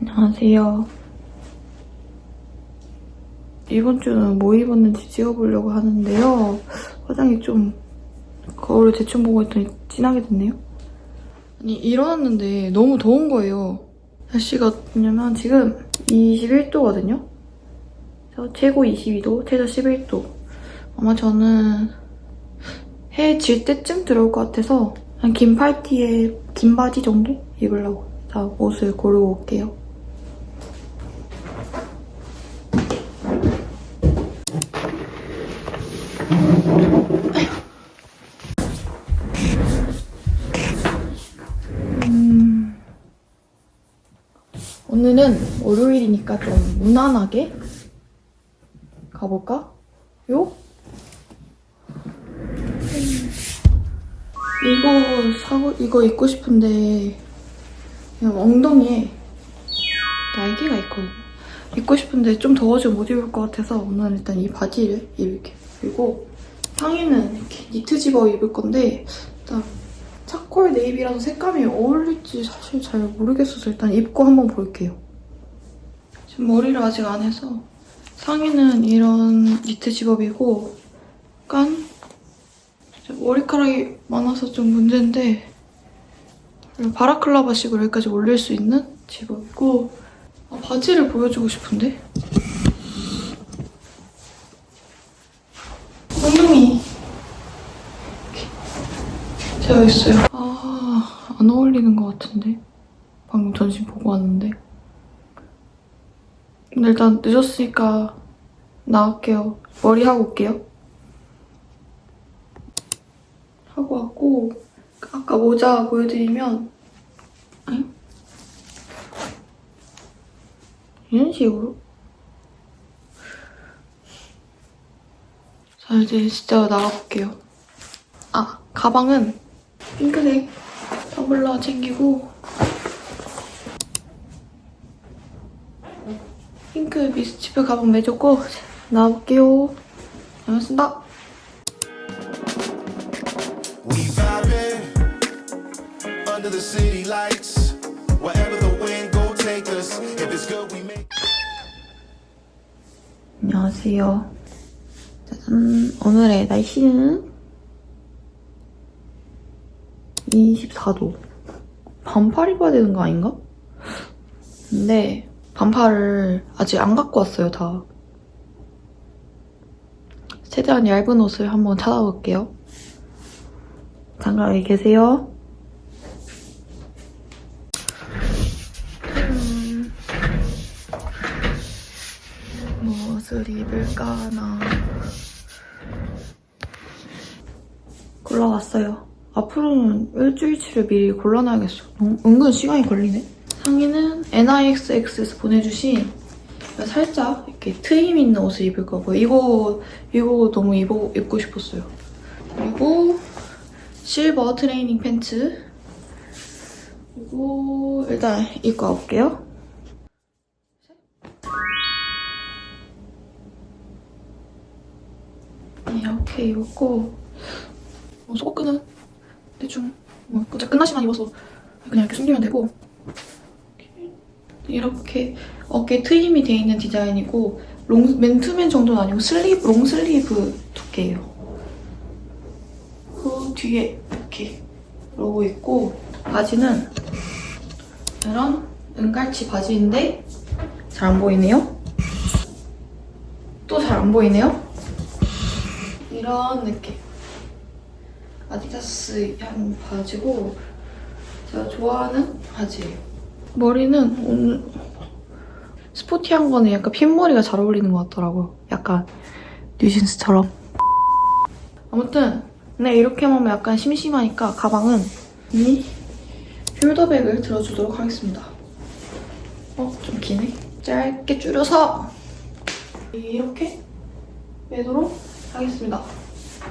안녕하세요. 이번 주는 뭐 입었는지 찍어보려고 하는데요. 화장이 좀 거울을 대충 보고 있더니 진하게 됐네요. 아니 일어났는데 너무 더운 거예요. 날씨가 뭐냐면 지금 21도거든요. 저 최고 22도, 최저 11도. 아마 저는 해 질 때쯤 들어올 것 같아서 긴 팔티에 긴 바지 정도 입으려고 다 옷을 고르고 올게요. 오늘은 월요일이니까 좀 무난하게 가볼까? 요? 이거 사고 이거 입고 싶은데 그냥 엉덩이에 날개가 있거든요. 입고 싶은데 좀 더워지면 못 입을 것 같아서 오늘 일단 이 바지를 입을게요. 그리고 상의는 이렇게 니트 집어 입을 건데 일단 차콜 네이비라서 색감이 어울릴지 사실 잘 모르겠어서 일단 입고 한번 볼게요. 지금 머리를 아직 안 해서 상의는 이런 니트 집업이고 약간 머리카락이 많아서 좀 문제인데 바라클라바식으로 여기까지 올릴 수 있는 집업이고 아, 바지를 보여주고 싶은데 엉덩이 되어 있어요. 아, 안 어울리는 것 같은데? 방금 전신 보고 왔는데. 근데 일단 늦었으니까 나갈게요. 머리 하고 올게요. 하고 왔고 아까 모자 보여드리면 응? 이런 식으로? 자 이제 진짜 나가볼게요. 아 가방은 핑크색 터블러 챙기고 핑크 미스치프 가방 매줬고 we make. 안녕하세요. 짜잔. 오늘의 날씨는 24도. 반팔 입어야 되는 거 아닌가? 근데 반팔을 아직 안 갖고 왔어요, 다. 최대한 얇은 옷을 한번 찾아볼게요. 잠깐 여기 계세요. 음, 무엇을 입을까나 골라왔어요. 앞으로는 일주일치를 미리 골라놔야겠어. 은- 은근 시간이 걸리네. 상의는 NIXX에서 보내주신 살짝 이렇게 트임 있는 옷을 입을 거고요. 이거 이거 너무 입어, 입고 싶었어요. 그리고 실버 트레이닝 팬츠 그리고 일단 입고 와볼게요. 이렇게 입었고 어, 속끈은 대충 뭐 어차피 끝나시만 입어서 그냥 이렇게 숨기면 되고 이렇게 어깨 트임이 되어 있는 디자인이고 롱 맨투맨 정도는 아니고 슬리브 롱 슬리브 두께예요. 그 뒤에 이렇게 로고 있고 바지는 이런 은갈치 바지인데 잘 안 보이네요. 또 잘 안 보이네요. 이런 느낌. 아디다스 향 바지고 제가 좋아하는 바지예요. 머리는 오늘 스포티한 거는 약간 핀머리가 잘 어울리는 것 같더라고요. 약간 뉴진스처럼. 아무튼 네 이렇게만 하면 약간 심심하니까 가방은 이 숄더백을 들어주도록 하겠습니다. 어? 좀 기네? 짧게 줄여서 이렇게 매도록 하겠습니다.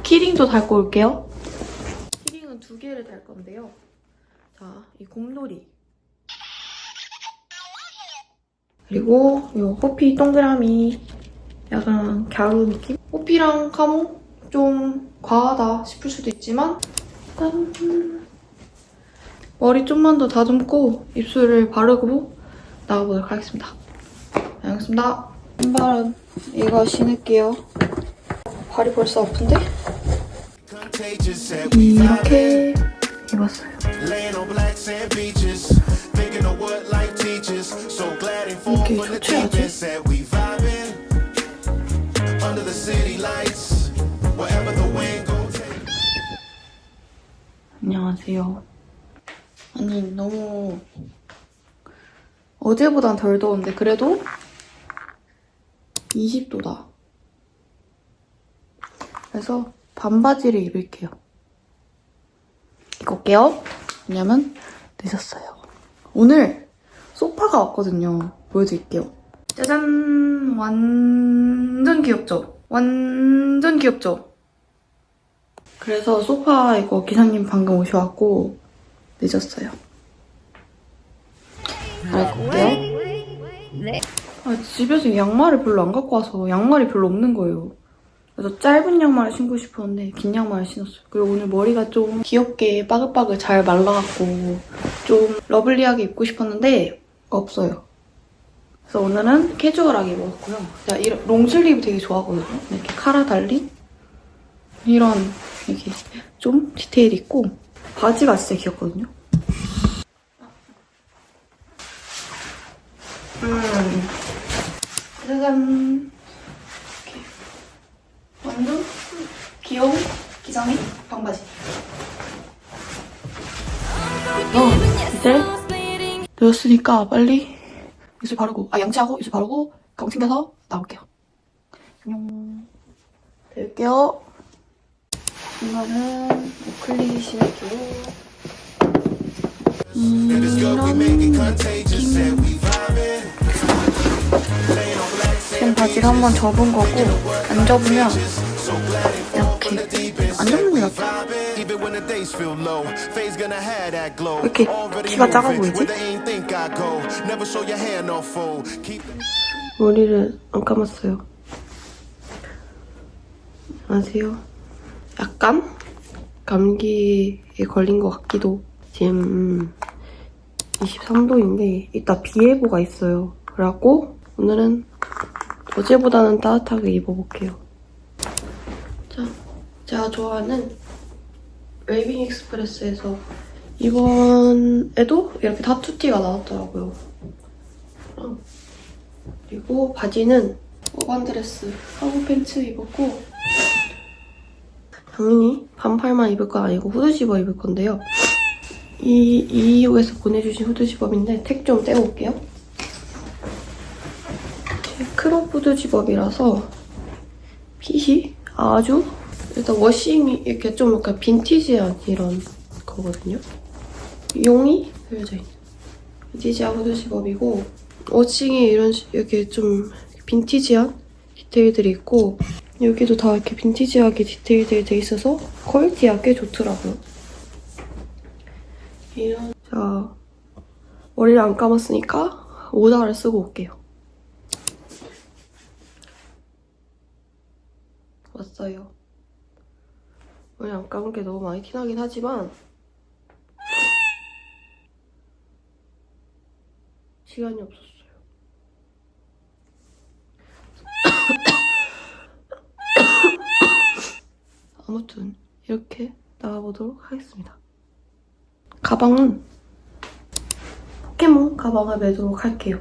키링도 달고 올게요. 개를 달 건데요. 자, 이 곰돌이. 그리고 이 호피 동그라미. 약간 갸루 느낌? 호피랑 카모 좀 과하다 싶을 수도 있지만 짠. 머리 좀만 더 다듬고 입술을 바르고 나가보도록 하겠습니다. 알겠습니다. 신발은 이거 신을게요. 발이 벌써 아픈데? 이렇게 입었어요. 이렇게 goes. 안녕하세요. 아니 너무 어제보단 덜 더운데 그래도 20도다. 그래서 반바지를 입을게요. 입고 올게요. 왜냐면 늦었어요. 오늘 소파가 왔거든요. 보여드릴게요. 짜잔! 완전 귀엽죠? 완전 귀엽죠? 그래서 소파 이거 기사님 방금 오셔갖고 늦었어요. 알고 올게요. 아, 집에서 양말을 별로 안 갖고 와서 양말이 별로 없는 거예요. 그래서 짧은 양말을 신고 싶었는데 긴 양말을 신었어요. 그리고 오늘 머리가 좀 귀엽게 빠글빠글 잘 말라갖고 좀 러블리하게 입고 싶었는데 없어요. 그래서 오늘은 캐주얼하게 입었고요. 제가 이런 롱슬리브 되게 좋아하거든요. 이렇게 카라 달린 이런 이렇게 좀 디테일 있고 바지가 진짜 귀엽거든요. 음, 짜잔. 이렇게 완전 귀여운 기장이 반바지. 어, 이제 늦었으니까 빨리 입술 바르고 아 양치하고 입술 바르고 가방 챙겨서 나올게요. 안녕. 뵐게요. 이거는 오클리 신을게요. And it's good, we make it contagious. Said we vibing. Laying on black 지금 바지를 한번 접은 거고 안 접으면 안 have that glow. 왜 이렇게 키가 작아 보이지? 머리를 안 감았어요. 안녕하세요. 약간 감기에 걸린 것 같기도. 지금 23도인데 이따 비 예보가 있어요. 그래갖고 오늘은 어제보다는 따뜻하게 입어볼게요. 자, 제가 좋아하는 웨이빙 익스프레스에서 이번에도 이렇게 타투티가 나왔더라고요. 그리고 바지는 오반드레스 하고 팬츠 입었고 당연히 반팔만 입을 건 아니고 후드 집어 입을 건데요. 이 이유에서 보내주신 후드 집업인데 택 좀 떼어올게요. 이렇게 크롭 후드 집업이라서 핏이 아주 일단 워싱이 이렇게 좀 약간 빈티지한 이런 거거든요. 용이 그려져 있는 빈티지한 후드 집업이고 워싱이 이런 식- 이렇게 좀 빈티지한 디테일들이 있고 여기도 다 이렇게 빈티지하게 디테일들이 돼 있어서 퀄리티가 꽤 좋더라고요. 이런 자 머리를 안 감았으니까 모자를 쓰고 올게요. 머리 안 감은 게 너무 많이 티나긴 하지만 시간이 없었어요. 아무튼 이렇게 나가보도록 하겠습니다. 가방은 포켓몬 가방을 매도록 할게요.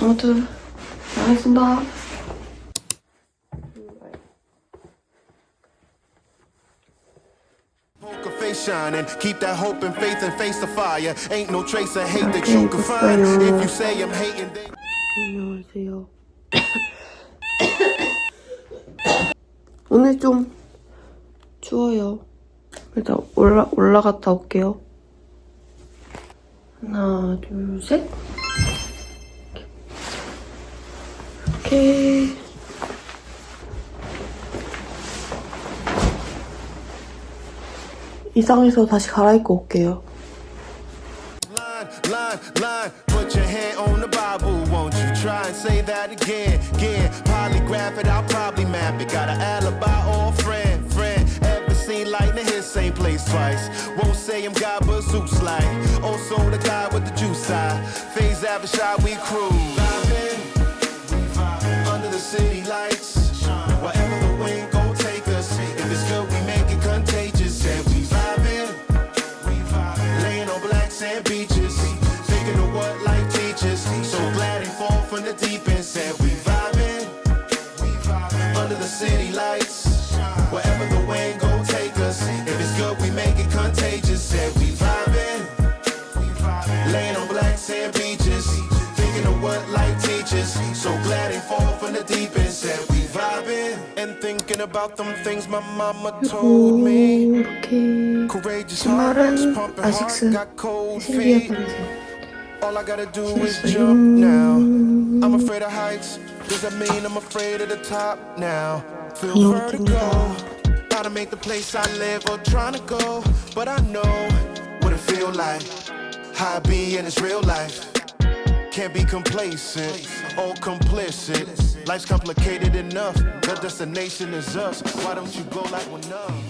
아무튼 나가겠습니다. Poker face shining, keep that hope and faith and face the fire. Ain't no trace of hate that you can find. If you say I'm hating, then 안녕하세요. 오늘 좀 추워요. 일단 올라, 올라갔다 올게요. 하나, 둘, 셋. 이렇게. 이상해서 다시 갈아입고 올게요. what life teaches. So glad he fall from the deep end. Said we vibing and thinking about them things my mama told me. 이렇게 Courageous heart, just 신발은 pumping hard, 아식스 got cold 실리아 feet. 거래서 All I gotta do is jump now. I'm afraid of heights. Does that mean I'm afraid of the top now? Feel vertigo. Gotta make the place I live or trying to go. But I know what it feel like. How I be in this real life. Can't be complacent or complicit. Life's complicated enough. The destination is us. Why don't you go like we're numb?